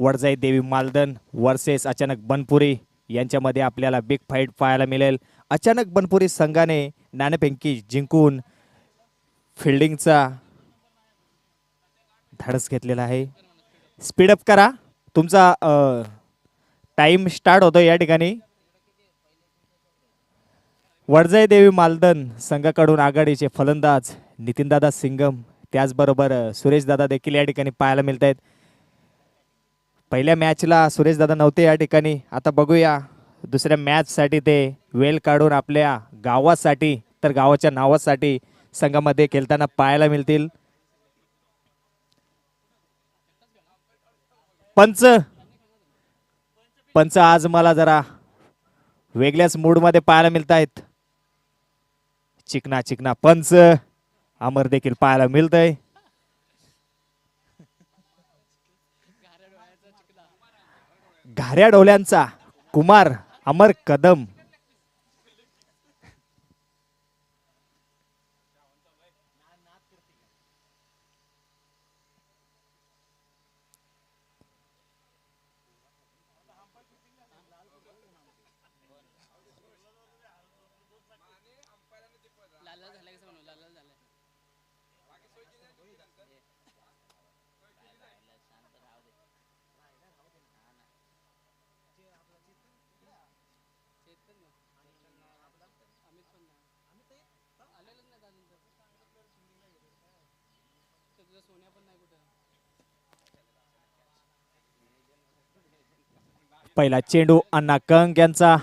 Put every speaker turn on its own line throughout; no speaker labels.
वडजाई देवी मालदन वर्सेस अचानक बनपुरी यांच्यामध्ये आपल्याला बिग फाईट पाहायला मिळेल. अचानक बनपुरी संघाने नाणेफेंकी जिंकून फिल्डिंगचा धाडस घेतलेला आहे. स्पीडअप करा. तुमचा टाइम स्टार्ट होतो या ठिकाणी. वडजाई देवी मालदन संघाकडून आघाडीचे फलंदाज नितीनदादा सिंगम त्याचबरोबर सुरेशदादा देखील या ठिकाणी पाहायला मिळत आहेत पहिल्या मॅचला सुरेशदादा नव्हते या ठिकाणी. आता बघूया. दुसऱ्या मॅचसाठी ते वेल काढून आपल्या गावासाठी तर गावाच्या नावासाठी संघामध्ये खेळताना पाहायला मिळतील. पंच. पंच आज मला जरा वेगळ्याच मूडमध्ये पाहायला मिळत आहेत चिकना चिकना पंच. अमर देखील पाहायला मिळतंय. घाऱ्या डोल्यांचा कुमार अमर कदम. पहिला चेंडू अण्णा कंक यांचा.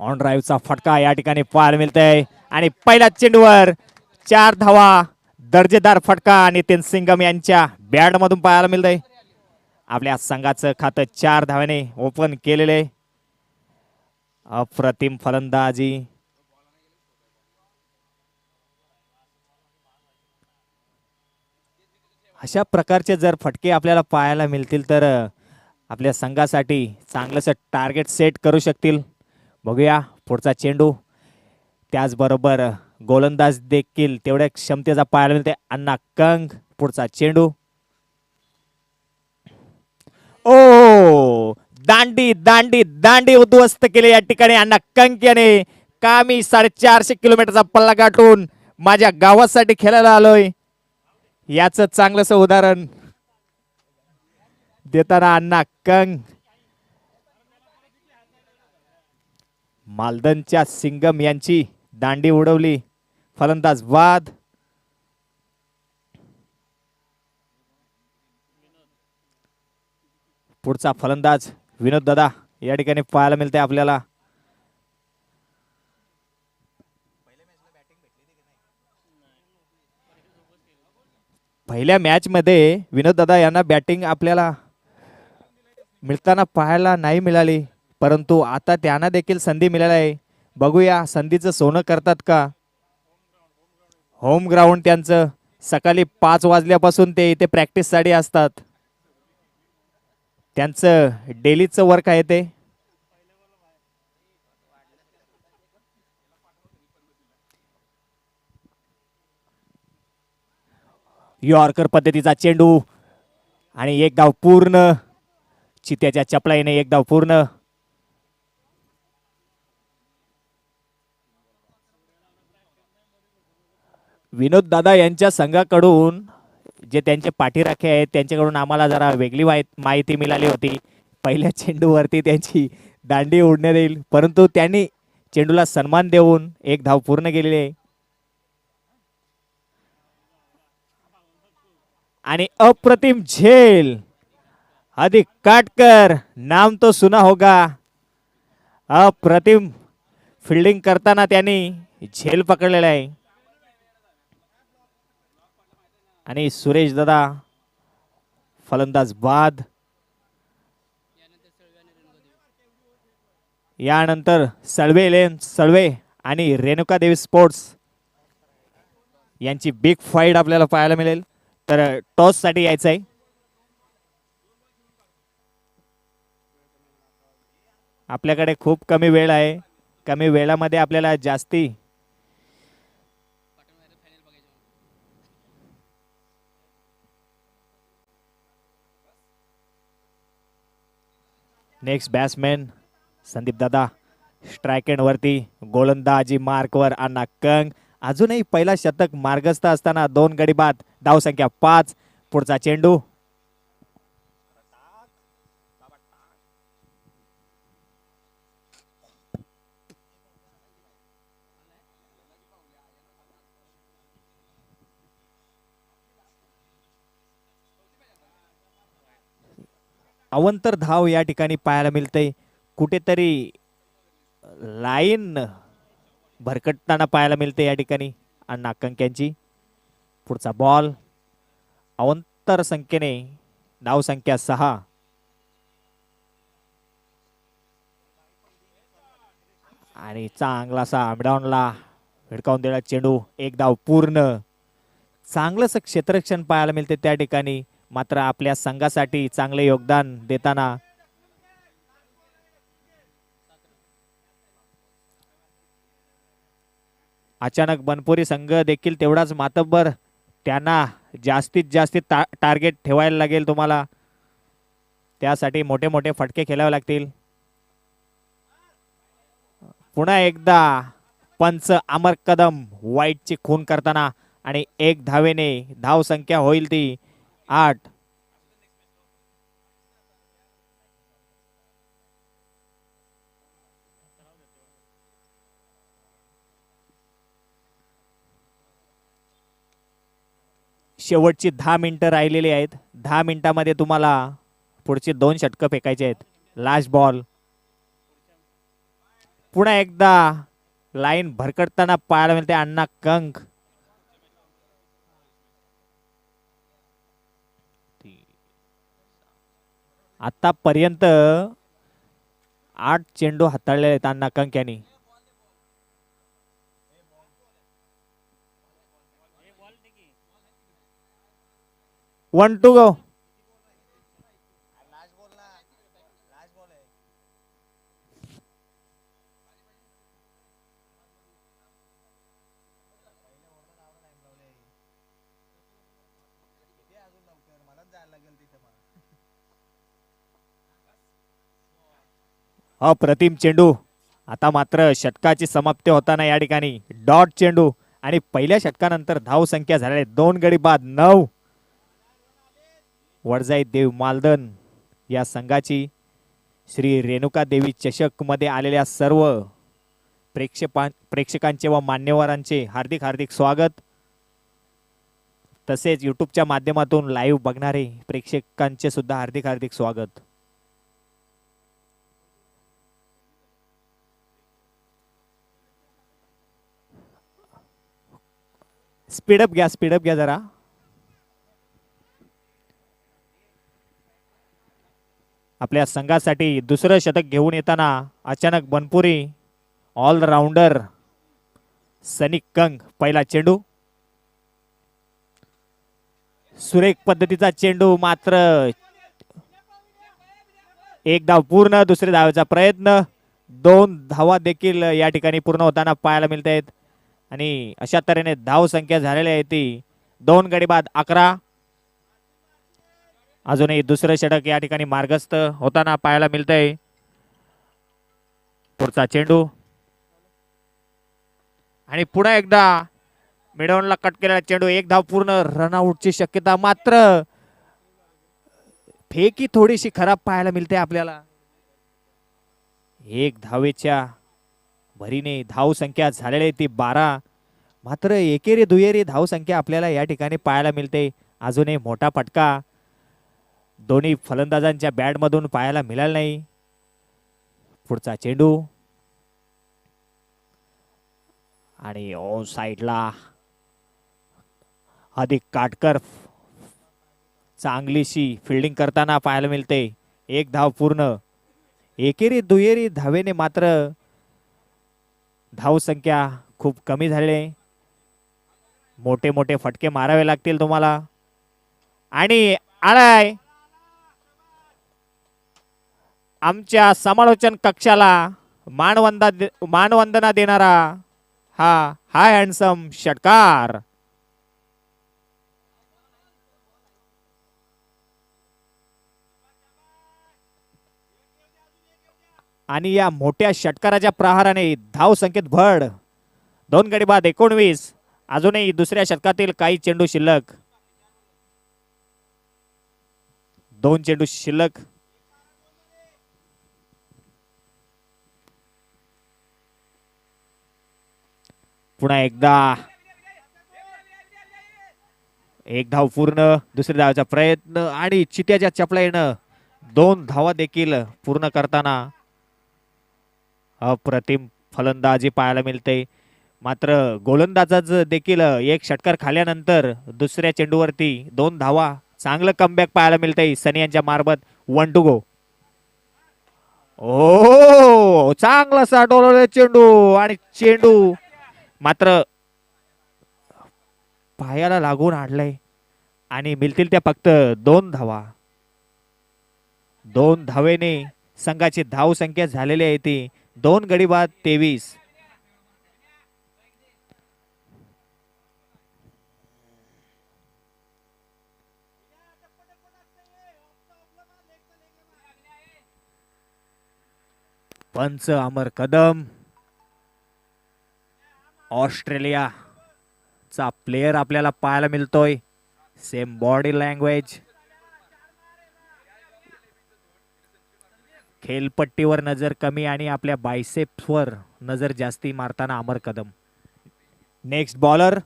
ऑन ड्राईव्हचा फटका या ठिकाणी पाहायला मिळतंय. आणि पहिल्या चेंडूवर चार धावा दर्जेदार फटका नितीन सिंगम यांच्या बॅटमधून पाहायला मिळतंय. आपल्या संघाचं खातं चार धाव्याने ओपन केलेले. अप्रतिम फलंदाजी. अशा प्रकारचे जर फटके आपल्याला पाहायला मिळतील तर आपल्या संघासाठी चांगलंसं टार्गेट सेट करू शकतील. बघूया पुढचा चेंडू. त्याचबरोबर गोलंदाज देखील तेवढ्या क्षमतेचा पाहायला मिळते अण्णा कंग पुढचा चेंडू. ओ दांडी दांडी दांडी उद्ध्वस्त केले या ठिकाणी अण्णा कंक याने. का मी साडेचारशे किलोमीटरचा पल्ला गाठून माझ्या गावासाठी खेळायला आलोय. याचं चांगलंसं उदाहरण. देताना अण्णा कंग मालदनच्या सिंगम यांची दांडी उडवली. फलंदाज वाद. पुढचा फलंदाज विनोद दादा या ठिकाणी पाहायला मिळते आपल्याला. पहिल्या मॅचमध्ये विनोद दादा यांना बॅटिंग आपल्याला मिळताना पाहायला नाही मिळाली परंतु आता त्यांना देखील संधी मिळाली आहे. बघूया संधीचं सोनं करतात का? होम ग्राउंड त्यांचं. सकाळी पाच वाजल्यापासून ते इथे प्रॅक्टिससाठी असतात. त्यांचं डेलीचं वर्क आहे ते. यॉर्कर पद्धतीचा चेंडू आणि एक गाव पूर्ण. चित्याच्या चपलाईने एक धाव पूर्ण. विनोद दादा यांच्या संघाकडून जे त्यांचे पाठीराखे आहेत त्यांच्याकडून आम्हाला जरा वेगळी माहिती मिळाली होती. पहिल्या चेंडूवरती त्यांची दांडी उडण्यात येईल परंतु त्यांनी चेंडूला सन्मान देऊन एक धाव पूर्ण केलेली आहे. आणि अप्रतिम झेल! अधिक काटकर नाम तो सुना होगा। अप्रतिम फिल्डिंग करताना त्यांनी झेल पकडलेला आहे. आणि सुरेश दादा फलंदाज बाद. यानंतर सळवे लेन सळवे आणि रेणुका देवी स्पोर्ट्स यांची बिग फाईट आपल्याला पाहायला मिळेल. तर टॉससाठी यायचं आहे आपल्याकडे खूप कमी वेळ आहे. कमी वेळामध्ये आपल्याला जास्ती नेक्स्ट बॅट्समॅन संदीप दादा. स्ट्रॅक एंड वरती गोलंदाजी मार्कवर अण्णा कंग. अजूनही पहिला शतक मार्गस्थ असताना दोन गडी बाद धावसंख्या पाच. पुढचा चेंडू अवंतर धाव या ठिकाणी पाहायला मिळते कुठेतरी लाईन भरकटताना पाहायला मिळते या ठिकाणी. अण्णा नाकंक्यांची. पुढचा बॉल अवंतर संख्येने धाव संख्या सहा. आणि चांगला असा आमडाऊनला भिडकावून दिला चेंडू. एक धाव पूर्ण. चांगलंसं क्षेत्ररक्षण पाहायला मिळते त्या ठिकाणी. मात्र आपल्या संघासाठी चांगले योगदान देताना अचानक बनपुरी संघ देखील तेवढाच मातब्बर त्यांना जास्तीत जास्त टा टार्गेट ठेवायला लागेल तुम्हाला. त्यासाठी मोठे मोठे फटके खेळावे लागतील. पुन्हा एकदा पंच अमर कदम वाईटची खून करताना आणि एक धावेने धाव संख्या होईल ती. आठ. शेवटची दहा मिनिटं राहिलेली आहेत. दहा मिनिटामध्ये तुम्हाला पुढचे दोन षटकं फेकायचे आहेत. लास्ट बॉल पुन्हा एकदा लाईन भरकटताना पाहायला मिळते अण्णा कंक आतापर्यंत आठ चेंडू हाताळलेले आहेत अण्णा कंक्यानी वन टू गो अप्रतिम चेंडू. आता मात्र षटकाची समाप्ती होताना या ठिकाणी डॉट चेंडू आणि पहिल्या षटकानंतर धाव संख्या झालेल्या दोन गडी बाद नऊ. वडजाई देव मालदन या संघाची श्री रेणुका देवी चषकमध्ये आलेल्या सर्व प्रेक्षपा प्रेक्षकांचे व मान्यवरांचे हार्दिक हार्दिक स्वागत. तसेच युट्यूबच्या माध्यमातून लाईव्ह बघणारे प्रेक्षकांचे सुद्धा हार्दिक हार्दिक स्वागत. स्पीडअप घ्या स्पीडअप घ्या जरा. आपल्या संघासाठी दुसरं शतक घेऊन येताना अचानक बनपुरी ऑलराऊंडर सनिक कंग पहिला चेंडू. सुरेख पद्धतीचा चेंडू मात्र एक धाव पूर्ण दुसऱ्या धावेचा प्रयत्न. दोन धावा देखील या ठिकाणी पूर्ण होताना पाहायला मिळत आहेत आणि अशा तऱ्हेने धाव संख्या झालेली आहे ती. दोन गडी बाद अकरा. अजूनही दुसरं षटक या ठिकाणी मार्गस्थ होताना पाहायला मिळतंय. पुढचा चेंडू. आणि पुन्हा एकदा मिडवनला कट केलेला चेंडू. एक धाव पूर्ण रनआउटची शक्यता मात्र. फेकी थोडीशी खराब पाहायला मिळते आपल्याला. एक धावेच्या भरीने धाव संख्या झालेली आहे ती बारा. मात्र एकेरी दुहेरी धावसंख्या आपल्याला या ठिकाणी पाहायला मिळते. अजूनही मोठा फटका. दोन्ही फलंदाजांच्या बॅटमधून पाहायला मिळाला नाही. पुढचा चेंडू. आणि ओ साईडला अधिक काटकर चांगलीशी फिल्डिंग करताना पाहायला मिळते. एक धाव पूर्ण. एकेरी दुहेरी धावेने मात्र धावसंख्या खूप कमी झाले मोठे मोठे फटके मारावे लागतील तुम्हाला. आणि आळाय. आमच्या समालोचन कक्षाला मानवंदा मानवंदना देणारा हा हाय हँडसम षटकार. आणि या मोठ्या षटकाराच्या प्रहाराने धाव संख्येत भड दोन गडी बाद एकोणवीस. अजूनही दुसऱ्या षटकातील काही चेंडू शिल्लक. दोन चेंडू शिल्लक. पुन्हा एकदा. एक धाव पूर्ण दुसऱ्या धावाचा प्रयत्न आणि चित्याच्या चपला येणं. दोन धावा देखील पूर्ण करताना अप्रतिम फलंदाजी पाहायला मिळते मात्र गोलंदाजाच देखील एक षटकार खाल्यानंतर दुसऱ्या चेंडूवरती दोन धावा चांगलं कमबॅक पाहायला मिळतंय सनी यांच्या मार्फत. वन टू गो ओ चांगला साठवलेला चेंडू आणि चेंडू. मात्र पायाला लागून आणलंय आणि मिळतील त्या फक्त दोन धावा. दोन धावेने संघाची धाव संख्या झालेली आहे ती. दोन गडी बाद तेवीस. पंच अमर कदम. ऑस्ट्रेलिया चा प्लेयर आपल्याला पाहायला मिळतोय. सेम बॉडी लँग्वेज खेलपट्टीवर नजर कमी आणि आपल्या बायसेप्सवर नजर जास्ती मारताना Amar Kadam. Next bowler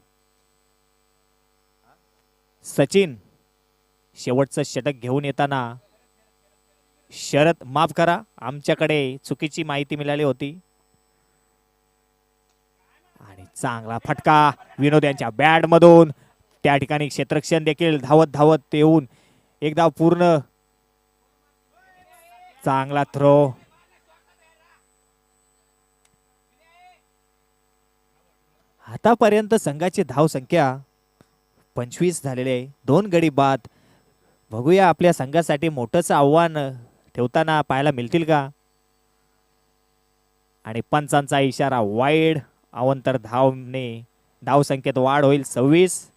Sachin. शेवटचं षटक घेऊन येताना शरद माफ करा आमच्याकडे चुकीची माहिती मिळाली होती. आणि चांगला फटका विनोद यांच्या बॅट मधून. त्या ठिकाणी क्षेत्रक्षण देखील धावत धावत येऊन एकदा पूर्ण चांगला थ्रो. आतापर्यंत संघाची धाव संख्या पंचवीस झालेले आहे. दोन गडी बाद. बघूया आपल्या संघासाठी मोठंच आव्हान ठेवताना पाहायला मिळतील का? आणि पंचांचा इशारा वाईड अवंतर धावने धाव संख्येत वाढ होईल. सव्वीस.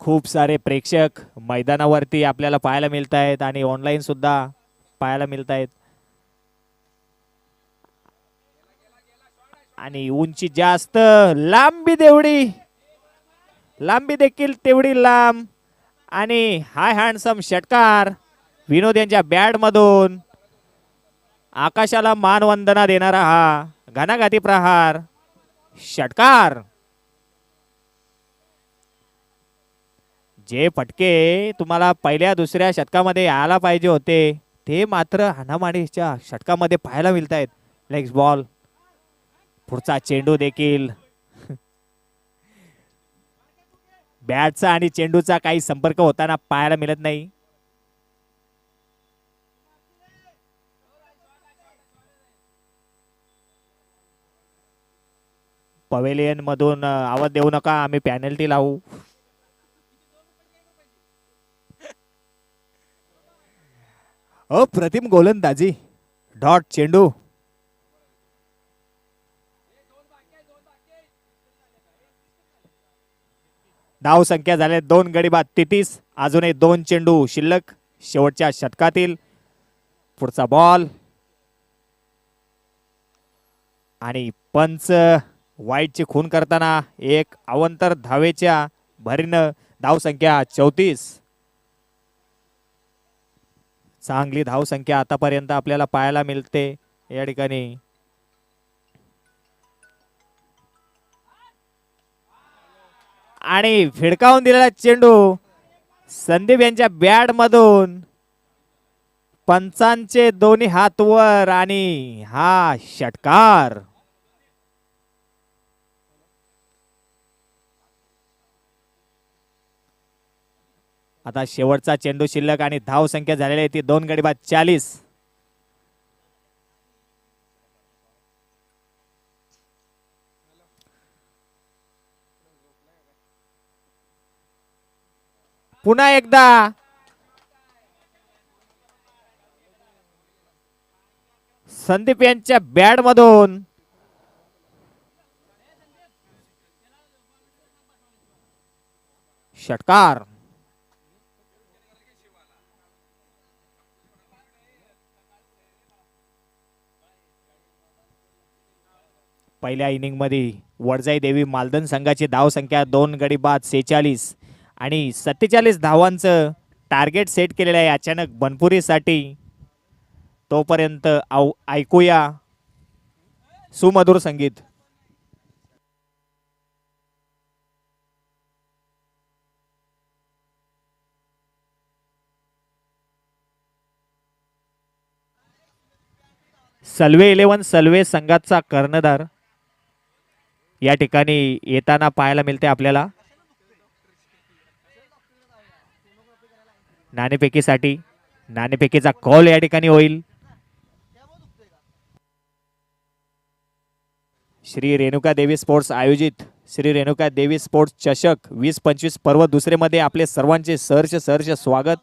खूप सारे प्रेक्षक मैदानावरती आपल्याला पाहायला मिळत आहेत आणि ऑनलाईन सुद्धा पाहायला मिळत आहेत आणि उंची जास्त लांबी तेवढी. लांबी देखील तेवढी लांब. आणि हाय हँडसम षटकार विनोद यांच्या बॅट मधून आकाशाला मानवंदना देणारा हा घनाघाती प्रहार षटकार. जे फटके तुम्हाला पहिल्या दुसऱ्या षटकामध्ये यायला पाहिजे होते ते मात्र हाणामारीच्या षटकामध्ये पाहायला मिळत आहेत लेग्स बॉल पुढचा चेंडू देखील. बॅटचा आणि चेंडूचा काही संपर्क होताना पाहायला मिळत नाही. पवेलियन मधून आवाज देऊ नका आम्ही पॅनल्टी लावू. अप्रतिम गोलंदाजी. डॉट चेंडू. धाव संख्या झाल्या दोन गडी बाद तेहतीस अजूनही दोन चेंडू शिल्लक. शेवटच्या षटकातील पुढचा बॉल. आणि पंच वाईटची खून करताना एक अवंतर धावेच्या भरीनं धाव संख्या चौतीस. चांगली धावसंख्या आतापर्यंत आपल्याला पाहायला मिळते. या ठिकाणी. आणि फिडकावून दिलेला चेंडू संदीप यांच्या बॅट मधून पंचांचे दोन्ही हात वर आणि हा षटकार. आता शेवटचा चेंडू शिल्लक आणि धाव संख्या झालेली आहे ती दोन गडी बाद चाळीस. पुन्हा एकदा. संदीप यांच्या बॅट मधून षटकार. पहिल्या इनिंगमध्ये वडजाई देवी मालदन संघाची धावसंख्या दोन गडी बाद सेहेचाळीस आणि सत्तेचाळीस धावांचं टार्गेट सेट केलेलं आहे अचानक बनपुरीसाठी. तोपर्यंत आव ऐकूया सुमधुर संगीत. सल्वे इलेवन सल्वे संघाचा कर्णधार या ठिकाणी येताना पाहायला मिळते आपल्याला. नाणेफेकीसाठी नाणेफेकीचा कॉल या ठिकाणी होईल. श्री रेणुका देवी स्पोर्ट्स आयोजित. श्री रेणुका देवी स्पोर्ट्स चषक वीस पंचवीस पर्व दुसरेमध्ये आपले सर्वांचे सहर्ष सहर्ष स्वागत.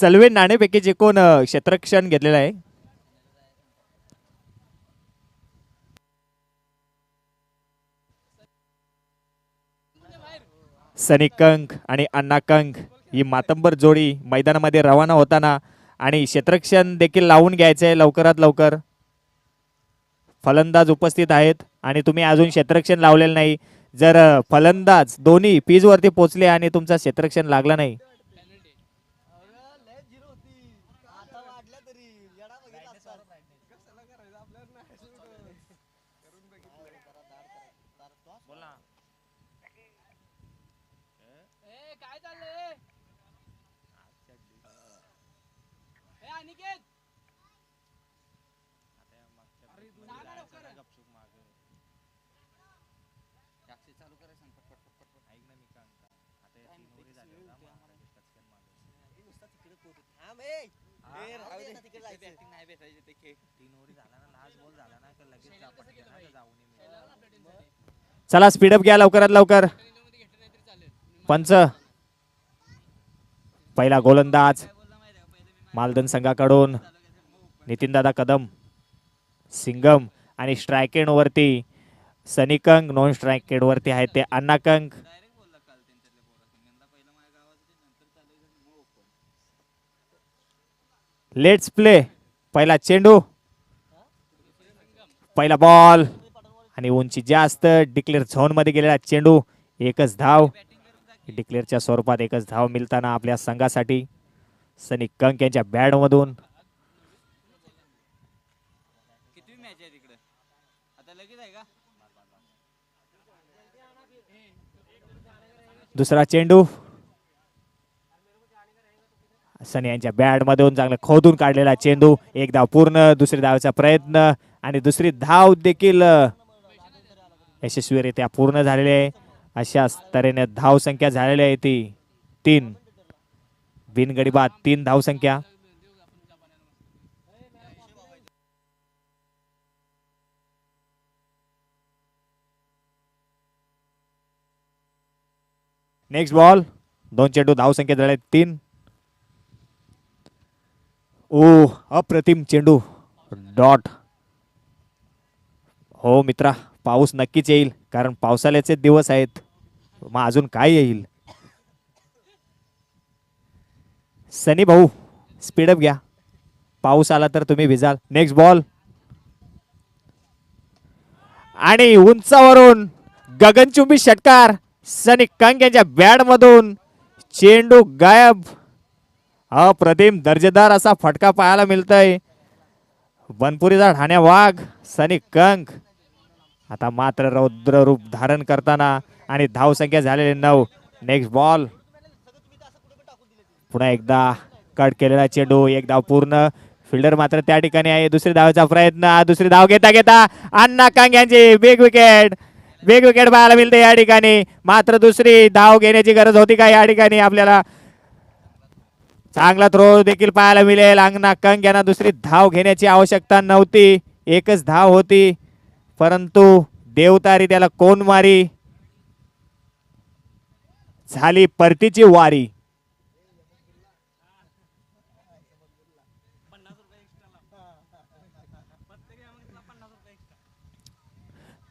चलवे नाणेपैकी जे कोण क्षेत्रक्षण घेतलेलं आहे? सनी कंक आणि अण्णा कंक ही मातंबर जोडी मैदानामध्ये रवाना होताना आणि क्षेत्रक्षण देखील लावून घ्यायचंय लवकरात लवकर. फलंदाज उपस्थित आहेत आणि तुम्ही अजून क्षेत्रक्षण लावलेलं नाही. जर फलंदाज दोन्ही पीजवरती पोचले आणि तुमचा क्षेत्रक्षण लागला नाही
ए काय चाललंय ए अनिकेत सांग ना लवकर.
चला स्पीडअप घ्या लवकरात लवकर
ट्रेनिंगमध्ये घेतलं नाही तरी चालेल
पंच. पहिला गोलंदाज. मालदन संघाकडून. नितीनदादा कदम. सिंगम आणि स्ट्रायकेड वरती. सनिकंग नॉन स्ट्रायकेड वरती आहे ते अण्णाकंग. लेट्स प्ले पहिला चेंडू. पहिला बॉल आणि उंची जास्त. डिक्लेअर झोनमध्ये गेलेला चेंडू. एकच धाव. डिक्लेअरच्या स्वरूपात एकच धाव मिळताना आपल्या संघासाठी. सनी कंक यांच्या बॅडमधून मधून
किती मॅच आहे तिकडे आता लगेच आहे का
दुसरा चेंडू. सनी यांच्या बॅटमधून चांगलं खोदून काढलेला चेंडू. एक धाव पूर्ण दुसरी धावचा प्रयत्न आणि दुसरी धाव देखील. यशस्वीरित्या पूर्ण झालेली आहे. अशाच तऱ्हेने धाव संख्या झालेली आहे ती. तीन. बिनगडी बाद तीन धाव नेक्स्ट बॉल दोन चेंडू धाव संख्येत झाले तीन ओ अप्रतिम चेंडू डॉट हो मित्रा पाऊस नक्कीच येईल कारण पावसाळ्याचे दिवस आहेत मग अजून काय येईल सनी भाऊ स्पीडअप घ्या पाऊस आला तर तुम्ही भिजाल नेक्स्ट बॉल आणि उंचावरून गगनचुंबी षटकार सनी कंग यांच्या बॅटमधून चेंडू गायब. अप्रतिम दर्जेदार असा फटका पाहायला मिळतोय. बनपुरीचा ठाण्या वाघ सनी कंक आता मात्र रौद्र रूप धारण करताना आणि धाव संख्या झालेले नऊ. नेक्स्ट बॉल पुन्हा एकदा कट केलेला चेंडू एक धाव पूर्ण. फिल्डर मात्र त्या ठिकाणी आहे. दुसरी धावाचा प्रयत्न. दुसरी धाव घेता घेता अण्णा कांग यांची बिग विकेट वेग विकेट पाहायला मिळते या ठिकाणी. मात्र दुसरी धाव घेण्याची गरज होती का या ठिकाणी आपल्याला? चांगला थ्रो देखील पाहायला मिळेल. अंगणा कंग यांना दुसरी धाव घेण्याची आवश्यकता नव्हती. एकच धाव होती. परंतु देवतारी त्याला कोण मारी झाली परतीची वारी.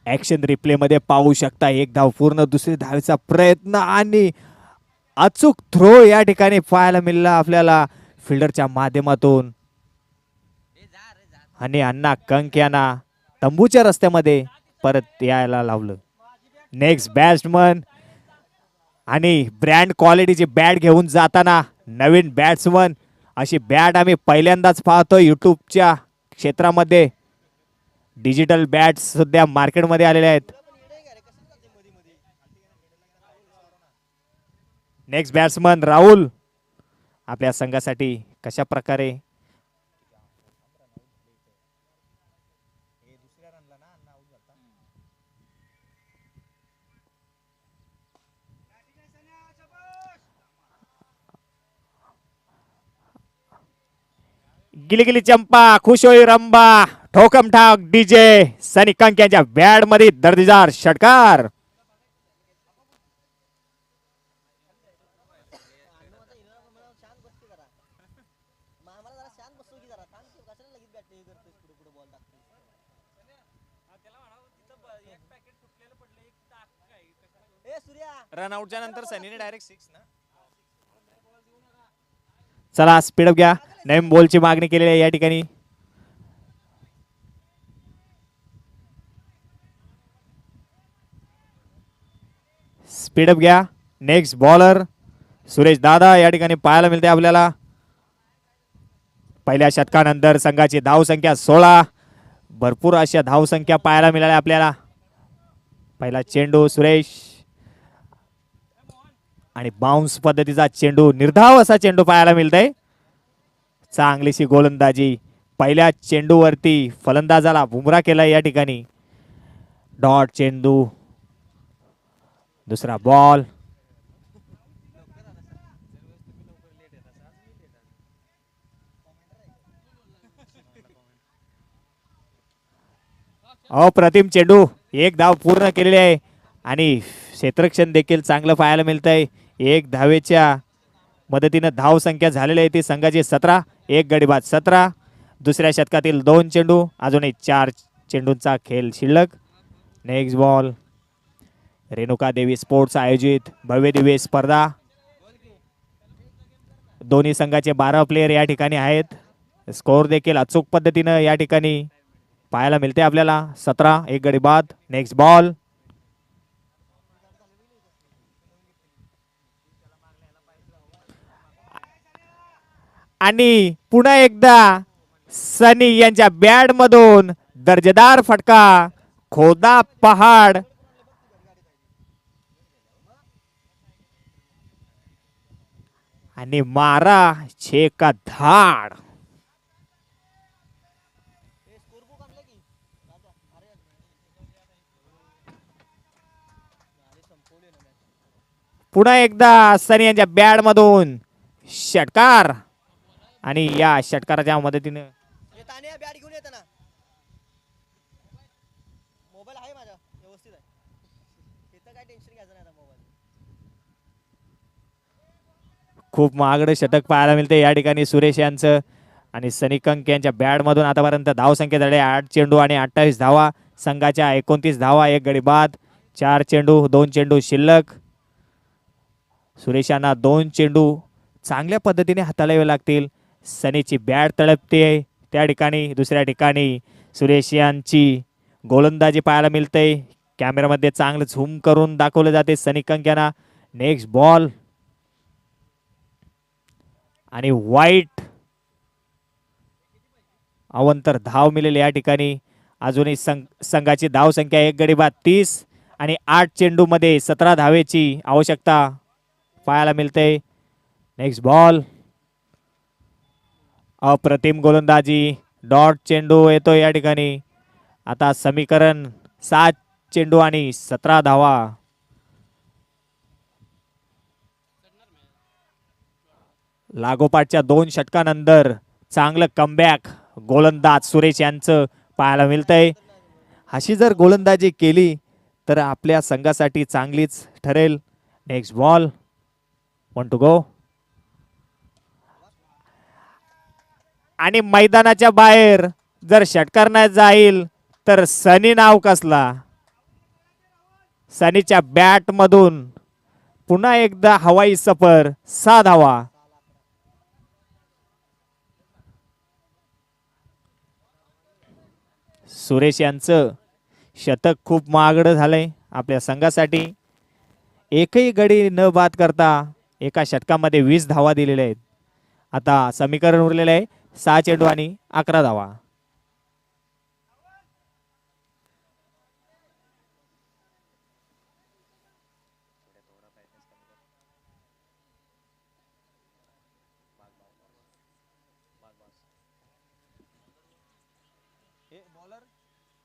ऍक्शन रिप्ले मध्ये पाहू शकता. एक धाव पूर्ण दुसरी धावेचा प्रयत्न आणि अचूक थ्रो या ठिकाणी पाहायला मिळला आपल्याला फिल्डरच्या माध्यमातून. आणि अण्णा कंक यांना तंबूच्या रस्त्यामध्ये परत यायला लावलं. नेक्स्ट बॅट्समन आणि ब्रँड क्वालिटीची बॅट घेऊन जाताना नवीन बॅट्समन अशी बॅट आम्ही पहिल्यांदाच पाहतो यूट्यूबच्या क्षेत्रामध्ये. डिजिटल बॅट्स सध्या मार्केटमध्ये आलेले आहेत. नेक्स्ट बॅट्समन राहुल आपल्या संघासाठी कशा प्रकारे? गिली गिली चंपा खुश होई रंबा. ठोकम ठाक डीजे सनी कंक यांच्या बॅटमध्ये दर्जेदार षटकार. रनआउटच्या नंतर सनीने डायरेक्ट सिक्स ना. चला स्पीडअप घ्या. नवीन बॉलची मागणी केलेली आहे या ठिकाणी. स्पीडअप घ्या. नेक्स्ट बॉलर सुरेश दादा या ठिकाणी पाहायला मिळते आपल्याला. पहिल्या शतकानंतर संघाची धावसंख्या सोळा. भरपूर अशा धावसंख्या पाहायला मिळाल्या आपल्याला. पहिला चेंडू सुरेश. आणि बाउन्स पद्धतीचा चेंडू निर्धाव असा चेंडू पाहायला मिळतंय. चांगलीशी गोलंदाजी. पहिल्या चेंडूवरती फलंदाजाला बुमरा केला या ठिकाणी. डॉट चेंडू. दुसरा बॉल अप्रतिम चेंडू एक धाव पूर्ण केलेली आहे. आणि क्षेत्रक्षण देखील चांगलं पाहायला मिळतंय. एक धावेच्या मदतीनं धाव संख्या झालेली आहे ती संघाची सतरा एक गडीबाद सतरा. दुसऱ्या शतकातील दोन चेंडू अजूनही चार चेंडूंचा खेळ शिल्लक. Next ball Renuka Devi sports आयोजित भव्य दिव्य स्पर्धा. दोन्ही संघाचे बारा प्लेयर या ठिकाणी आहेत. स्कोअर देखील अचूक पद्धतीनं या ठिकाणी पाहायला मिळते आपल्याला. सतरा एक गडी बाद नेक्स्ट बॉल आणि पुन्हा एकदा सनी यांच्या बॅट मधून दर्जेदार फटका. खोदा पहाड. आणि मारा छेका धाड. पुन्हा एकदा सनी यांच्या बॅड मधून षटकार. आणि या षटकाराच्या मदतीनं
बॅट घेऊन येतं ना मोबाईल आहे माझा व्यवस्थित आहे तिथं काय टेन्शन घ्यायचं नाही आता मोबाईल
खूप महागडं षटक पाहायला मिळते या ठिकाणी सुरेश यांचं. आणि सनी कंक यांच्या बॅटमधून आतापर्यंत धावसंख्या झाली आठ चेंडू आणि अठ्ठावीस धावा. संघाच्या एकोणतीस धावा एक गडी बाद. चार चेंडू दोन चेंडू शिल्लक. सुरेश यांना दोन चेंडू चांगल्या पद्धतीने हाताळावे लागतील. सनीची बॅट तळपते त्या ठिकाणी. दुसऱ्या ठिकाणी सुरेश यांची गोलंदाजी पाहायला मिळते कॅमेरामध्ये चांगलं झूम करून दाखवलं जाते सनी कंक यांना. नेक्स्ट बॉल आणि वाईट अवंतर धाव मिळेल या ठिकाणी. अजूनही संघ संघाची धाव संख्या एक गडी बाद तीस आणि आठ चेंडूमध्ये सतरा धावेची आवश्यकता पाहायला मिळते. नेक्स्ट बॉल अप्रतिम गोलंदाजी. डॉट चेंडू येतो या ठिकाणी. आता समीकरण सात चेंडू आणि सतरा धावा. लागोपाठच्या दोन षटकानंतर चांगलं कमबॅक गोलंदाज सुरेश यांचं पाहायला मिळतंय. अशी जर गोलंदाजी केली तर आपल्या संघासाठी चांगलीच ठरेल. Next ball one two go आणि मैदानाच्या बाहेर जर षटकार नाही जाईल तर सनी नाव कसला? सनीच्या बॅट मधून पुन्हा एकदा हवाई सफर सा धावा. सुरेश यांचं शतक खूप महागडं झालंय आपल्या संघासाठी. एकही गडी न बाद करता एका षटकामध्ये वीस धावा दिलेल्या आहेत. आता समीकरण उरलेलं आहे सहा चेंडू आणि अकरा धावा.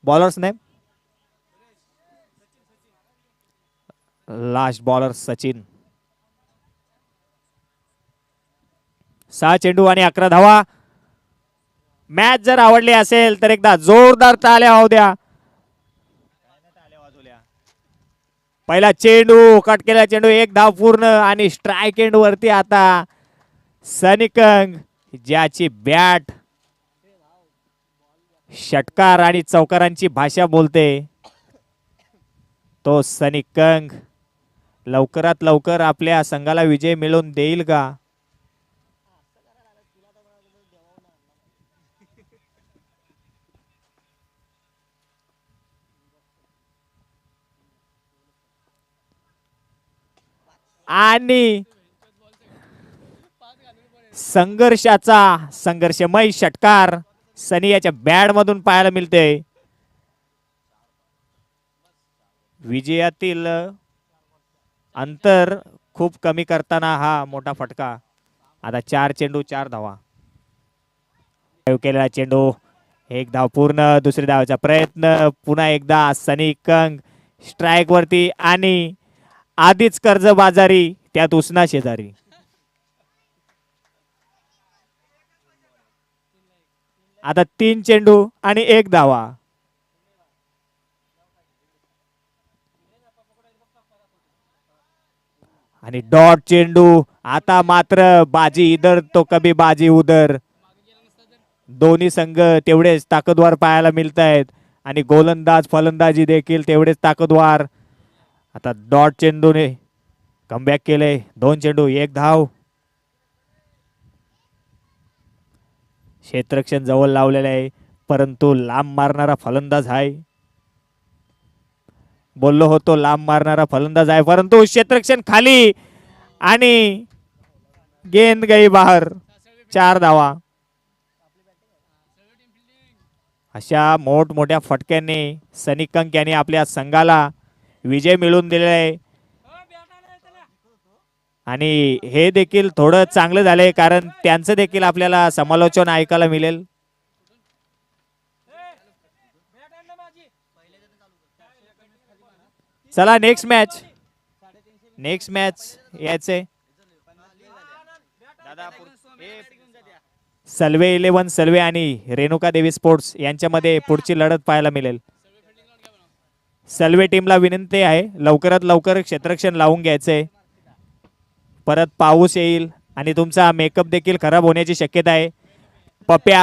Bowlers name last bowler Sachin सहा चेंडू आणि अकरा धावा. मॅच जर आवडली असेल तर एकदा जोरदार टाळ्या होऊ द्या. पहिला चेंडू कट केला चेंडू एक धाव पूर्ण आणि स्ट्रायक एंड वरती आता. सनिकंग ज्याची बॅट षटकार आणि चौकारांची भाषा बोलते. तो सनी कंग लवकरात लवकर आपल्या संघाला विजय मिळवून देईल का? आणि संघर्षाचा संघर्षमय षटकार सनी याच्या बॅड मधून पाहायला मिळते विजयातील अंतर खूप कमी करताना हा मोठा फटका. आता चार चेंडू चार धावा. केलेला चेंडू. एक धाव पूर्ण दुसरी धावाचा प्रयत्न. पुन्हा एकदा सनी कंग स्ट्राईक वरती आणि आधीच कर्ज बाजारी त्यात उसना शेजारी. आता तीन चेंडू आणि एक धावा. आणि डॉट चेंडू आता मात्र बाजी इधर तो कभी बाजी उधर. दोन्ही संघ तेवढेच ताकदवार पाहायला मिळत आहेत आणि गोलंदाज फलंदाजी देखील तेवढेच ताकदवार. आता डॉट चेंडूने कमबॅक केले दोन चेंडू एक धाव. क्षेत्रक्षण जवळ लावलेले आहे. परंतु लांब मारणारा फलंदाज आहे. बोललो होतो लांब मारणारा फलंदाज आहे. परंतु क्षेत्रक्षण खाली आणि गेंद गई बाहेर. चार धावा. अशा मोठमोठ्या फटक्यांनी सनी कंक यांनी आपल्या संघाला विजय मिळवून दिलेला आहे. आणि हे देखील थोडं चांगलं झालंय कारण त्यांचं देखील आपल्याला समालोचन ऐकायला मिळेल. चला नेक्स्ट मॅच नेक्स्ट मॅच याचे सल्वे इलेव्हन सल्वे आणि रेणुका देवी स्पोर्ट्स यांच्यामध्ये पुढची लढत पाहायला मिळेल. सल्वे टीमला विनंती आहे लवकरात लवकर क्षेत्रक्षण लावून घ्यायचंय. परत पाऊस येईल आणि तुमचा मेकअप देखील खराब होण्याची शक्यता आहे. पप्या